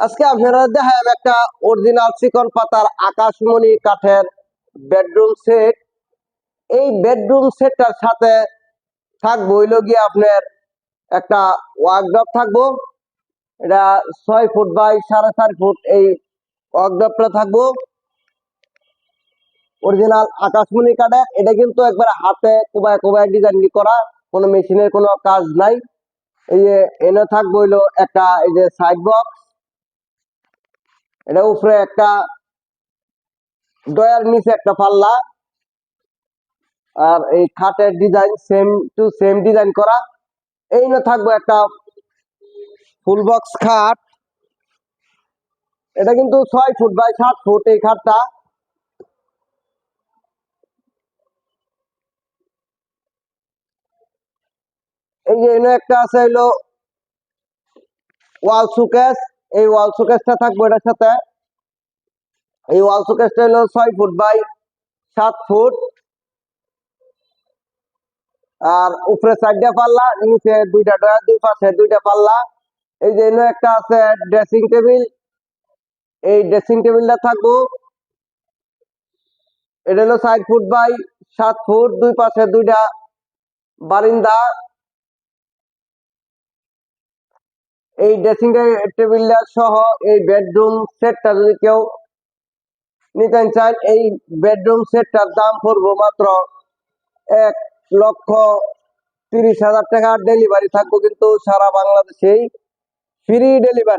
আজকে আপনারা দেখাম একটা অরিজিনাল চিকন পাতার আকাশমণি কাঠের বেডরুম সেট এই বেডরুম সেটটার সাথে থাকব হইল গিয়ে আপনার একটা ওয়ার্কড্রপ থাকব। এটা ছয় ফুট বাই সাড়ে চার ফুট এই ওয়ার্কড্রপটা থাকব। অরিজিনাল আকাশমণি কাঠের এটা কিন্তু একবার হাতে কোবায় কোবায় ডিজাইন করা। কোনো মেশিনের কোনো কাজ নাই। এই যে এনে থাকব হইল একটা এই যে সাইড বক্স এটা উপরে একটা ডয়ার নিচে একটা পাল্লা। আর এই খাটের design same to same design করা। এই না থাকব একটা ফুল বক্স খাট। এটা কিন্তু ছয় ফুট বাই সাত ফুট এই খাটটা। এই যে একটা আছে হইল ওয়াল সুকেস এই ওয়াল সুকেসটা থাকব এটার সাথে। এই ওয়াল সুকেসটা হলো ছয় ফুট বাই সাত ফুট। আর উপরে চারটা পাল্লা, নিচে দুইটা ডয়ার দুই পাশে দুইটা পাল্লা। এই যে একটা আছে ড্রেসিং টেবিল এই ড্রেসিং টেবিলটা থাকব। এটা হলো চার ফুট বাই সাত ফুট, দুই পাশে দুইটা বারিন্দা। এই ড্রেসিং টেবিলটা সহ এই বেডরুম সেটটা যদি কেউ নিতে চান এই বেডরুম সেটটার দাম পড়ব মাত্র এক লক্ষ তিরিশ হাজার টাকা। ডেলিভারি থাকব কিন্তু সারা বাংলাদেশেই ফ্রি ডেলিভারি